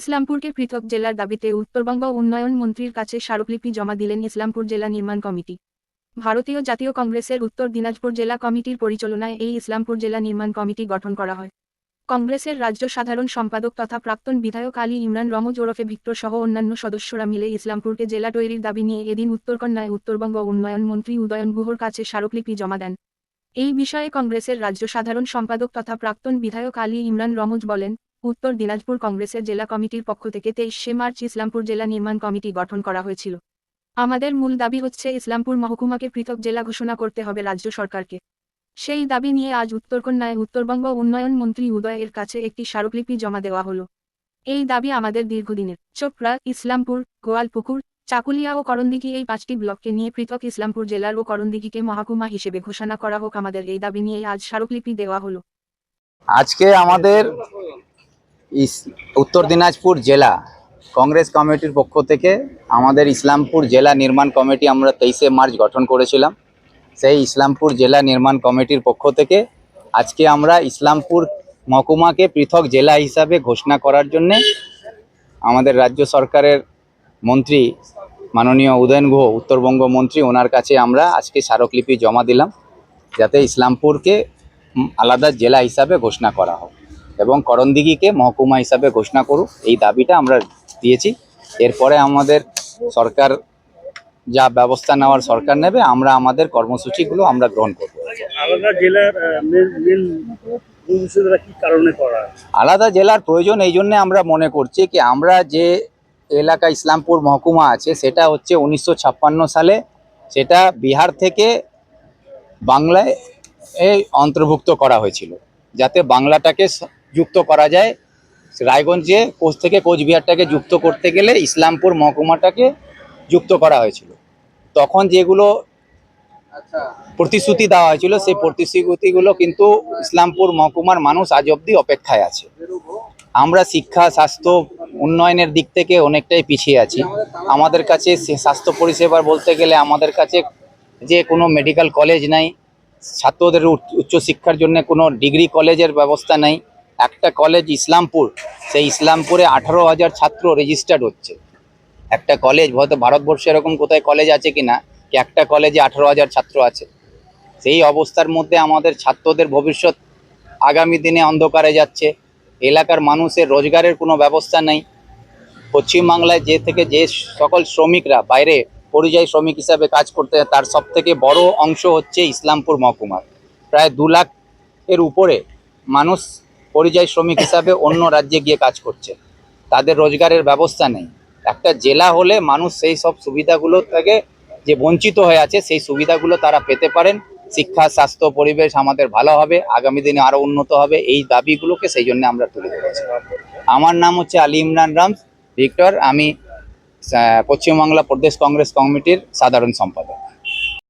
ইসলামপুরকে পৃথক জেলার দাবিতে উত্তরবঙ্গ উন্নয়ন মন্ত্রীর কাছে স্মারকলিপি জমা দিলেন ইসলামপুর জেলা নির্মাণ কমিটি। ভারতীয় জাতীয় কংগ্রেসের উত্তর দিনাজপুর জেলা কমিটির পরিচালনায় এই ইসলামপুর জেলা নির্মাণ কমিটি গঠন করা হয়। কংগ্রেসের রাজ্য সাধারণ সম্পাদক তথা প্রাক্তন বিধায়ক আলী ইমরান, রমজ ওরফে ভিক্টর সহ অন্যান্য সদস্যরা মিলে ইসলামপুরকে জেলা তৈরির দাবি নিয়ে এদিন উত্তরকন্যায় উত্তরবঙ্গ উন্নয়ন মন্ত্রী উদয়ন গুহর কাছে স্মারকলিপি জমা দেন। এই বিষয়ে কংগ্রেসের রাজ্য সাধারণ সম্পাদক তথা প্রাক্তন বিধায়ক আলী ইমরান, রমজ বলেন উত্তর দিনাজপুর কংগ্রেসের জেলা কমিটির পক্ষ থেকে তেইশে মার্চ ইসলামপুর জেলা নির্মাণ কমিটি গঠন করা হয়েছিল। আমাদের মূল দাবি হচ্ছে ইসলামপুর মহকুমাকে পৃথক জেলা ঘোষণা করতে হবে রাজ্য সরকারকে। সেই দাবি নিয়ে আজ উত্তরকন্যায় উত্তরবঙ্গ উন্নয়ন মন্ত্রী উদয়ের কাছে একটি স্মারকলিপি জমা দেওয়া হলো। এই দাবি আমাদের দীর্ঘদিনের। চোপড়া, ইসলামপুর, গোয়ালপুকুর, চাকুলিয়া ও করণদিঘি এই পাঁচটি ব্লককে নিয়ে পৃথক ইসলামপুর জেলার ও করণদিঘিকে মহকুমা হিসেবে ঘোষণা করা হোক আমাদের এই দাবি নিয়ে আজ স্মারকলিপি দেওয়া হলো। আজকে আমাদের উত্তর দিনাজপুর জেলা, কংগ্রেস কমিটির পক্ষ থেকে আমাদের ইসলামপুর জেলা নির্মাণ কমিটি আমরা তেইশে মার্চ গঠন করেছিলাম। সেই ইসলামপুর জেলা নির্মাণ কমিটির পক্ষ থেকে আজকে আমরা ইসলামপুর মহকুমাকে পৃথক জেলা হিসাবে ঘোষণা করার জন্যে আমাদের রাজ্য সরকারের মন্ত্রী মাননীয় উদয়ন গুহ, উত্তরবঙ্গ মন্ত্রী, ওনার কাছে আমরা আজকে স্মারকলিপি জমা দিলাম, যাতে ইসলামপুরকে আলাদা জেলা হিসাবে ঘোষণা করা হোক। এবং করণদিঘিকে মহকুমা হিসাবে ঘোষণা করুক। এই দাবিটা আমরা দিয়েছি। এরপরে আমাদের সরকার যা ব্যবস্থা নেওয়ার সরকার নেবে আমরা আমাদের কর্মসূচিগুলো আমরা গ্রহণ করব। আলাদা জেলার আলাদা জেলার প্রয়োজন এই জন্যে আমরা মনে করছি কি আমরা যে এলাকা ইসলামপুর মহকুমা আছে সেটা হচ্ছে উনিশশো ছাপ্পান্ন সালে সেটা বিহার থেকে বাংলায় অন্তর্ভুক্ত করা হয়েছিল। যাতে বাংলাটাকে যুক্ত করা যায়। রায়গঞ্জে কোচ থেকে কোচবিহারটাকে যুক্ত করতে গেলে ইসলামপুর মহকুমাটাকে যুক্ত করা হয়েছিল। তখন যেগুলো প্রতিশ্রুতি দেওয়া হয়েছিল সেই প্রতিশ্রুতিগুলো কিন্তু ইসলামপুর মহকুমার মানুষ আজ অবধি অপেক্ষায় আছে। আমরা শিক্ষা স্বাস্থ্য উন্নয়নের দিক থেকে অনেকটাই পিছিয়ে আছি। আমাদের কাছে সে স্বাস্থ্য পরিষেবা বলতে গেলে আমাদের কাছে যে কোনো মেডিকেল কলেজ নাই ছাত্রদের উচ্চ- উচ্চশিক্ষার জন্য কোনো ডিগ্রি কলেজের ব্যবস্থা নাই। একটা কলেজ ইসলামপুর, সেই ইসলামপুরে আঠারো হাজার ছাত্র রেজিস্টার্ড হচ্ছে। একটা কলেজ হয়তো ভারতবর্ষে এরকম কোথায় কলেজ আছে কি না কি একটা কলেজে আঠারো হাজার ছাত্র আছে। সেই অবস্থার মধ্যে আমাদের ছাত্রদের ভবিষ্যৎ আগামী দিনে অন্ধকারে যাচ্ছে। এলাকার মানুষের রোজগারের কোনো ব্যবস্থা নেই। পশ্চিমবাংলায় যে থেকে যে সকল শ্রমিকরা, বাইরে পরিযায়ী শ্রমিক হিসাবে কাজ করতে তার সব থেকে বড় অংশ হচ্ছে ইসলামপুর মহকুমার প্রায় দু লাখ এর উপরে মানুষ পরিযায়ী শ্রমিক হিসাবে অন্য রাজ্যে গিয়ে কাজ করছে। তাদের রোজগারের ব্যবস্থা নেই। একটা জেলা হলে মানুষ সেই সব সুবিধাগুলো থেকে যে বঞ্চিত হয়ে আছে, সেই সুবিধাগুলো তারা পেতে পারেন। শিক্ষা, স্বাস্থ্য, পরিবেশ আমাদের ভালো হবে, আগামী দিনে আরও উন্নত হবে, এই দাবিগুলোকে সেই জন্য আমরা তুলে ধরেছি। আমার নাম হচ্ছে আলী ইমরান রামস, ভিক্টর। আমি পশ্চিমবাংলা প্রদেশ কংগ্রেস কমিটির সাধারণ সম্পাদক।